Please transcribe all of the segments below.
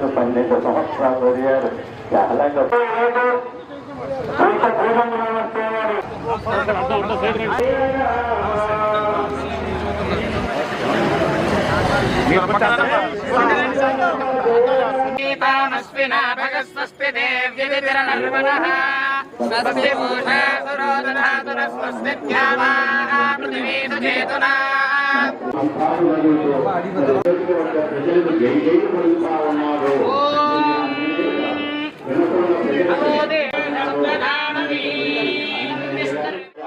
చేసిన పన్నెండు సంవత్సరాల పెరిగారు చాలా స్వస్తి దేవ్యతిరణర్వణ స్వస్తి పృథివీ సుచేతునా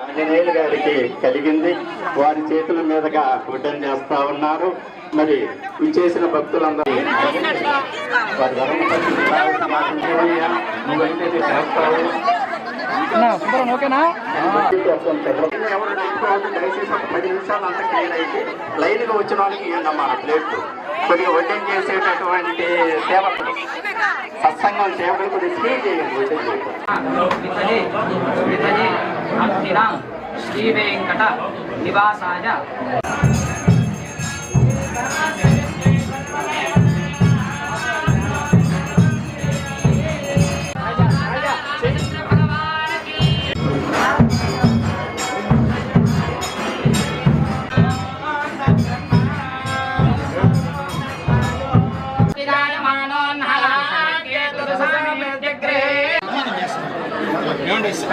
ఆంజనేయులు గారికి కలిగింది. వారి చేతుల మీదుగా విటన్ చేస్తా ఉన్నారు. మరి విచ్చేసిన భక్తులందరూ వారి నువ్వైతే చేస్తావు. చేస్తాను ఓకేనా? పది నిమిషాలు అంతా క్లీన్ అయితే లైన్గా వచ్చిన వాళ్ళకి ప్లేట్ కొద్దిగా చేసేటటువంటి సేవకులు సత్సంగం సేవకులు కొద్దిగా స్పీడ్ చేయండి వడ్డం శ్రీ వెంకట నివాసాయ.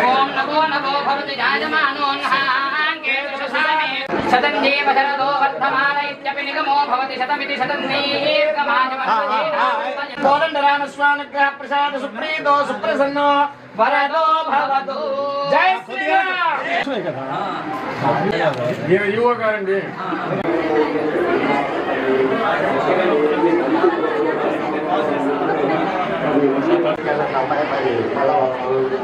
ఓం నమో నమో భవతి శతం జీవ శరదో వర్ధమాన ఇత్యపి నిగమో భవతి శతమితి శతం కోదండరామస్వానుగ్రహ ప్రసాద సుప్రీతో సుప్రసన్నో వరదో భవతు. జై శ్రీరామ్! అమ్మాయి మరి మళ్ళా వాళ్ళు